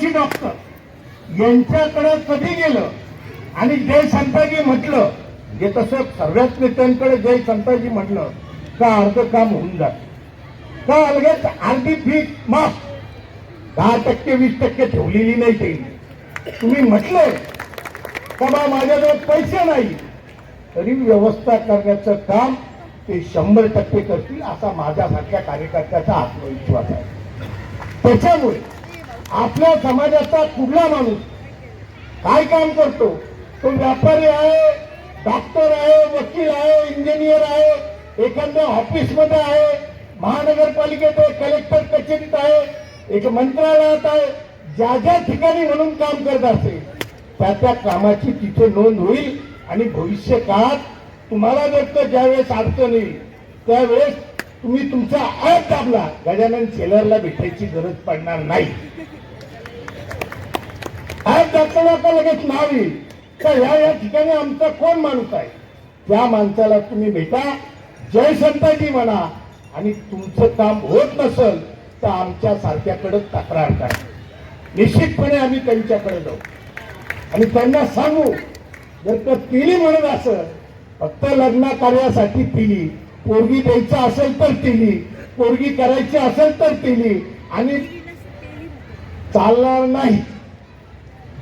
Doctor यांच्याकडे कधी गेलं आणि जय संताजी म्हटलं जे तसं सर्वच नेत्यांकडे जय संताजी म्हटलं का अर्ध काम होऊन जात? का अलगेच अर्धी फी माफ? दहा टक्के वीस टक्के ठेवलेली नाही ते. तुम्ही म्हटले का बा माझ्याकडे पैसे नाही. तरी व्यवस्था करण्याचं काम ते शंभर टक्के करतील असा माझ्यासारख्या कार्यकर्त्याचा आत्मविश्वास आहे. त्याच्यामुळे आपल्या समाजाचा कुठला माणूस. काय काम करतो? तो व्यापारी आहे डॉक्टर आहे वकील आहे इंजिनियर आहे एखाद्या ऑफिसमध्ये आहे महानगरपालिकेत आहे कलेक्टर कचेरीत आहे एक मंत्रालयात आहे ज्या ज्या ठिकाणी म्हणून काम करत असेल त्या त्या कामाची तिथे नोंद होईल आणि भविष्य काळात तुम्हाला जर का ज्यावेळेस अडचण येईल त्यावेळेस तुम्ही तुमचा आय दाबला गजानन शेलरला भेटायची गरज पडणार नाही. आज दाबताना का लगेच नाव येईल तर ह्या या ठिकाणी आमचा कोण माणूस आहे? त्या माणसाला तुम्ही भेटा. जय संताजी म्हणा. आणि तुमचं काम होत नसल तर आमच्या सारख्याकडे तक्रार करा. निश्चितपणे आम्ही त्यांच्याकडे जाऊ. आणि त्यांना सांगू जर का तिली म्हणत असं फक्त लग्न कार्यासाठी तिली पोरगी द्यायचं असेल तर तिली पोरगी करायची असेल तर तिली आणि चालणार नाही.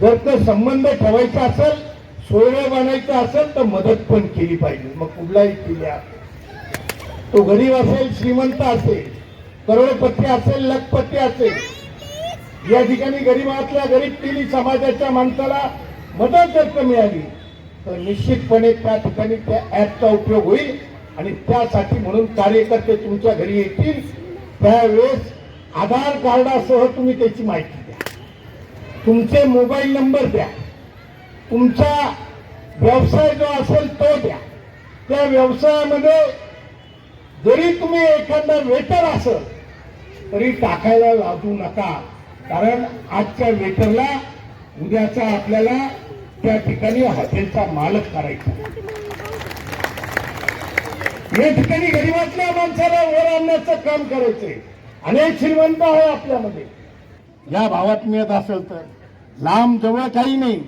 जर तो संबंध ठेवायचा असेल सोयरे बनायचा असेल तर मदत पण केली पाहिजे. मग कुठलाही केल्या तो गरीब असेल श्रीमंत असेल करोडपती असेल लखपती असेल या ठिकाणी गरीबातल्या गरीब केली समाजाच्या माणसाला मदत जर का मिळाली तर निश्चितपणे त्या ठिकाणी त्या ऍपचा उपयोग होईल आणि त्यासाठी म्हणून कार्यकर्ते तुमच्या घरी येतील. त्यावेळेस आधार कार्डासह तुम्ही त्याची माहिती तुमचे मोबाईल नंबर द्या. तुमचा व्यवसाय जो असेल तो द्या. त्या व्यवसायामध्ये जरी तुम्ही एखादा वेटर असेल तरी टाकायला लावू नका. कारण आजच्या वेटरला उद्याचा आपल्याला त्या ठिकाणी हॉटेलचा मालक करायचा. या ठिकाणी गरीबातल्या माणसाला वर आणण्याचं काम करायचंय. अनेक श्रीमंत आहे आपल्यामध्ये. या भावात मिळत असेल तर. लांब जवळ काही नाही.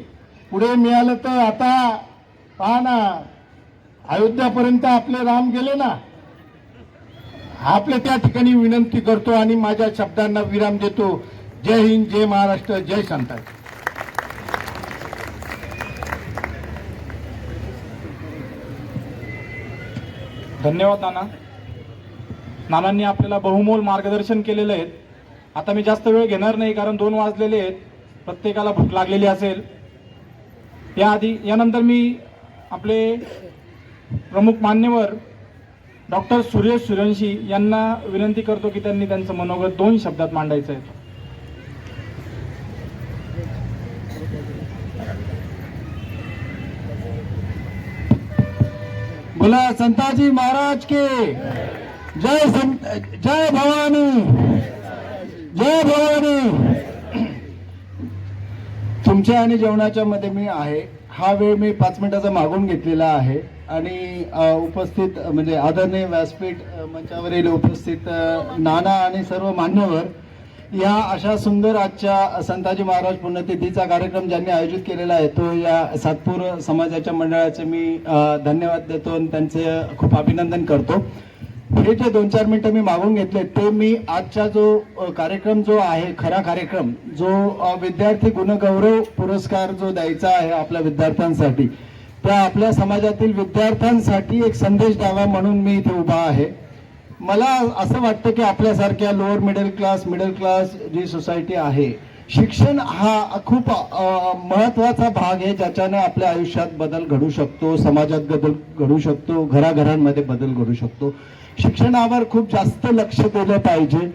पुढे मिळालं तर आता पहा ना अयोध्यापर्यंत आपले राम गेले ना. आपले त्या ठिकाणी विनंती करतो आणि माझ्या शब्दांना विराम देतो. जय हिंद जय महाराष्ट्र जय संताजी धन्यवाद नाना. नानांनी आपल्याला बहुमोल मार्गदर्शन केलेलं आहे. आता मी जास्त वेळ घेणार नाही कारण दोन वाजलेले आहेत. प्रत्येकाला भूक लागलेली असेल. याआधी यानंतर मी आपले प्रमुख मान्यवर डॉक्टर सुरेश सूर्यवंशी यांना विनंती करतो की त्यांनी त्यांचं मनोगत दोन शब्दात मांडायचं आहे. बोला संताजी महाराज के. जय संत जय भवानी. जय भवानी. तुमच्या आणि जेवणाच्या मध्ये मी आहे. हा वेळ मी पाच मिनिटाचा मागून घेतलेला आहे. आणि उपस्थित म्हणजे आदरणीय व्यासपीठ मंचावरील उपस्थित नाना आणि सर्व मान्यवर या अशा सुंदर आजच्या संताजी महाराज पुण्यतिथीचा कार्यक्रम ज्यांनी आयोजित केलेला आहे तो या सातपूर समाजाच्या मंडळाचे मी धन्यवाद देतो आणि त्यांचे खूप अभिनंदन करतो. हे जे दोन चार मिनिटं मी मागून घेतले ते मी आजचा जो कार्यक्रम जो आहे खरा कार्यक्रम जो विद्यार्थी गुणगौरव पुरस्कार जो द्यायचा आहे आपल्या विद्यार्थ्यांसाठी त्या आपल्या समाजातील विद्यार्थ्यांसाठी एक संदेश द्यावा म्हणून मी इथे उभा आहे. मला असं वाटतं की आपल्यासारख्या lower middle class middle class जी सोसायटी आहे शिक्षण हा खूप महत्त्वाचा भाग आहे ज्याच्याने आपल्या आयुष्यात बदल घडू शकतो समाजात बदल घडू शकतो घराघरांमध्ये बदल घडू शकतो. शिक्षणावर खूप जास्त लक्ष दिलं पाहिजे.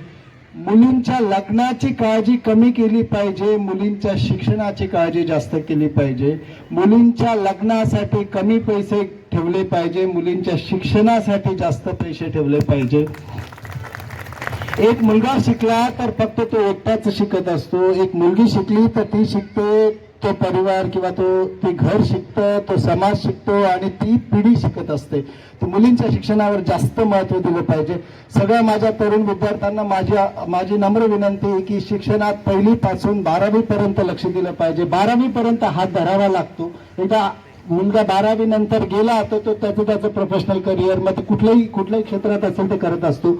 मुलींच्या लग्नाची काळजी कमी केली पाहिजे मुलींच्या शिक्षणाची काळजी जास्त केली पाहिजे. मुलींच्या लग्नासाठी कमी पैसे ठेवले पाहिजे मुलींच्या शिक्षणासाठी जास्त पैसे ठेवले पाहिजे. एक मुलगा शिकला तर फक्त तो एकटाच शिकत असतो. एक मुलगी शिकली तर ती शिकते तो परिवार किंवा तो ते घर शिकतं तो समाज शिकतो आणि ती पिढी शिकत असते. तर मुलींच्या शिक्षणावर जास्त महत्त्व दिलं पाहिजे. सगळ्या माझ्या तरुण विद्यार्थ्यांना माझी माझी नम्र विनंती आहे की शिक्षणात पहिलीपासून बारावी पर्यंत लक्ष दिलं पाहिजे. बारावी पर्यंत हात धरावा लागतो. एकदा मुलगा बारावी नंतर गेला तर तो त्याचं त्याचं प्रोफेशनल करिअर मग ते कुठल्याही कुठल्याही क्षेत्रात असेल ते करत असतो.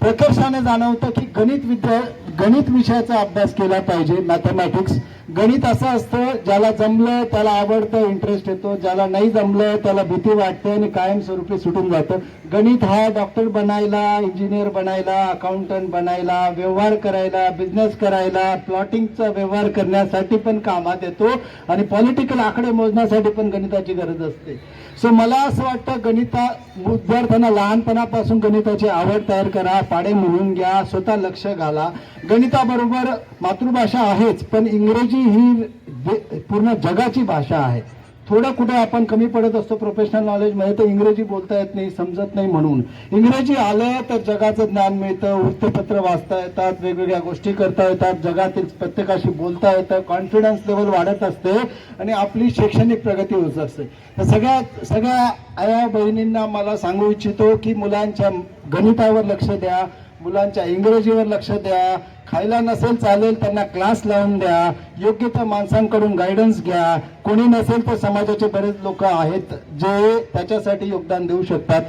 प्रकर्षाने जाणवतं की गणित विद्या गणित विषयाचा अभ्यास केला पाहिजे मॅथमॅटिक्स गणित असं असतं ज्याला जमलं त्याला आवडतं इंटरेस्ट येतो. ज्याला नाही जमलं त्याला भीती वाटते आणि कायमस्वरूपी सुटून जातं. गणित हा डॉक्टर बनायला इंजिनियर बनायला अकाउंटंट बनायला व्यवहार करायला बिझनेस करायला प्लॉटिंगचा व्यवहार करण्यासाठी पण कामात येतो आणि पॉलिटिकल आकडे मोजण्यासाठी पण गणिताची गरज असते. सो मला असं वाटतं गणिता विद्यार्थ्यांना लहानपणापासून गणिताची आवड तयार करा पाडे म्हणून घ्या स्वतः लक्ष घाला. गणिताबरोबर मातृभाषा आहेच पण इंग्रजी ही पूर्ण जगाची भाषा आहे. थोडं कुठे आपण कमी पडत असतो प्रोफेशनल नॉलेजमध्ये तर इंग्रजी बोलता येत नाही समजत नाही म्हणून. इंग्रजी आलं तर जगाचं ज्ञान मिळतं वृत्तपत्र वाचता येतात वेगवेगळ्या गोष्टी करता येतात जगातील प्रत्येकाशी बोलता येतं कॉन्फिडन्स लेवल वाढत असते आणि आपली शैक्षणिक प्रगती होत असते. तर सगळ्या सगळ्या आया बहिणींना मला सांगू इच्छितो की मुलांच्या गणितावर लक्ष द्या मुलांच्या इंग्रजीवर लक्ष द्या. खायला नसेल चालेल त्यांना क्लास लावून द्या. योग्य त्या माणसांकडून गायडन्स घ्या. कोणी नसेल तर समाजाचे बरेच लोक आहेत जे त्याच्यासाठी योगदान देऊ शकतात.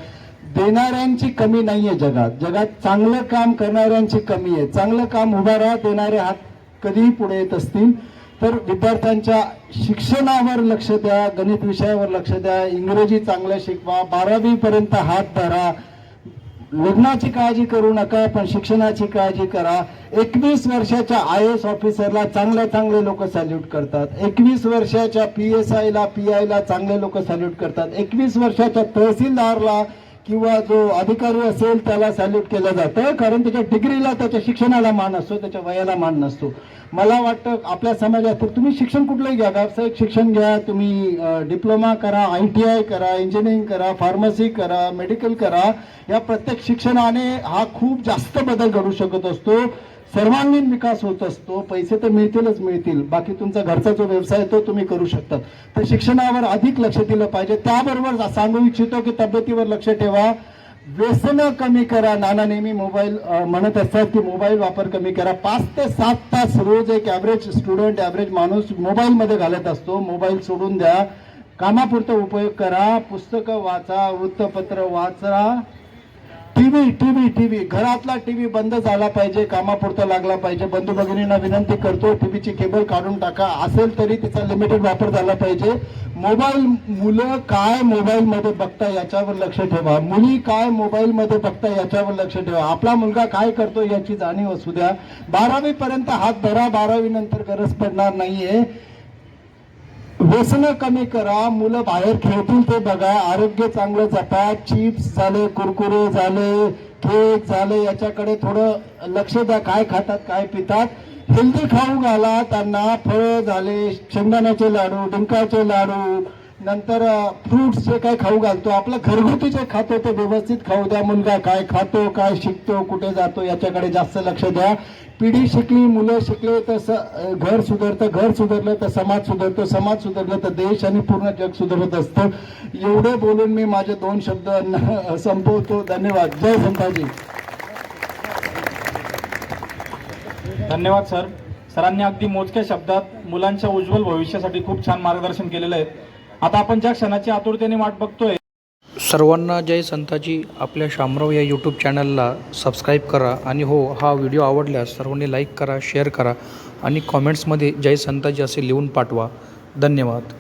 देणाऱ्यांची कमी नाही आहे जगात. जगात चांगलं काम करणाऱ्यांची कमी आहे. चांगलं काम उभा राहा देणारे हात कधीही पुढे येत असतील. तर विद्यार्थ्यांच्या शिक्षणावर लक्ष द्या गणित विषयावर लक्ष द्या इंग्रजी चांगलं शिकवा बारावीपर्यंत हात धरा. लग्नाची काळजी करू नका पण शिक्षणाची काळजी करा. एकवीस वर्षाच्या आय एस ऑफिसरला चांगले चांगले लोक सॅल्यूट करतात. एकवीस वर्षाच्या पी एस आयला पी आयला चांगले लोक सॅल्यूट करतात. एकवीस वर्षाच्या तहसीलदारला किंवा जो अधिकारी असेल त्याला सॅल्यूट केलं जातं. कारण त्याच्या डिग्रीला त्याच्या शिक्षणाला मान असतो त्याच्या वयाला मान नसतो. मला वाटतं आपल्या समाजात तर तुम्ही शिक्षण कुठलंही घ्या. व्यावसायिक शिक्षण घ्या तुम्ही डिप्लोमा करा आय टी आय करा इंजिनिअरिंग करा फार्मसी करा मेडिकल करा. या प्रत्येक शिक्षणाने हा खूप जास्त बदल घडू शकत असतो. सर्वांगीण विकास होत असतो पैसे तर मिळतीलच मिळतील बाकी तुमचा घरचा जो व्यवसाय आहे तो तुम्ही करू शकतात. तर शिक्षणावर अधिक लक्ष दिलं पाहिजे. त्याबरोबर सांगू इच्छितो की तब्येतीवर लक्ष ठेवा. व्यसनं कमी करा. नाना नेहमी मोबाईल म्हणत असतात की मोबाईल वापर कमी करा. पाच ते सात तास रोज एक ॲव्हरेज स्टुडंट ॲव्हरेज माणूस मोबाईलमध्ये घालत असतो. मोबाईल सोडून द्या. कामापुरता उपयोग करा. पुस्तकं वाचा वृत्तपत्र वाचा. TV TV TV. घरातला टीव्ही बंद झाला पाहिजे कामापुरता लागला पाहिजे. बंधू भगिनींना विनंती करतो टीव्हीची केबल काढून टाका. असेल तरी तिचा लिमिटेड वापर झाला पाहिजे. मोबाईल मुलं काय मोबाईल मध्ये बघता याच्यावर लक्ष ठेवा. मुली काय मोबाईल मध्ये बघता याच्यावर लक्ष ठेवा. आपला मुलगा काय करतो याची जाणीव असू द्या. बारावी पर्यंत हात धरा. बारावी नंतर गरज पडणार नाहीये. व्यसनं कमी करा मुलं बाहेर खेळतील ते बघा आरोग्य चांगलं जपा चिप्स झाले कुरकुरे झाले केक झाले याच्याकडे थोडं लक्ष द्या काय खातात काय पितात. हेल्दी खाऊ घाला त्यांना फळं झाले शेंगदाण्याचे लाडू डिंकाचे लाडू नंतर फ्रुट्स जे काय खाऊ घालतो आपलं घरगुती जे खातो ते व्यवस्थित खाऊ द्या. मुलगा काय खातो काय शिकतो कुठे जातो याच्याकडे जास्त लक्ष द्या. पिढी शिकली मुलं शिकले तर स घर सुधारतं घर सुधारलं तर समाज सुधारतो. समाज सुधारलं तर देश आणि पूर्ण जग सुधारत असतं. एवढं बोलून मी माझे दोन शब्द संपवतो. धन्यवाद. जय संताजी. धन्यवाद सर. सरांनी अगदी मोजक्या शब्दात मुलांच्या उज्ज्वल भविष्यासाठी खूप छान मार्गदर्शन केलेलं आहे. आता आपण ज्या क्षणाची आतुरतेने वाट बघतोय सर्वांना जय संताजी. आपल्या शामराव या यूट्यूब चॅनलला सबस्क्राईब करा आणि हो हा व्हिडिओ आवडल्यास सर्वांनी लाईक करा शेअर करा आणि कॉमेंट्समध्ये जय संताजी असे लिहून पाठवा. धन्यवाद.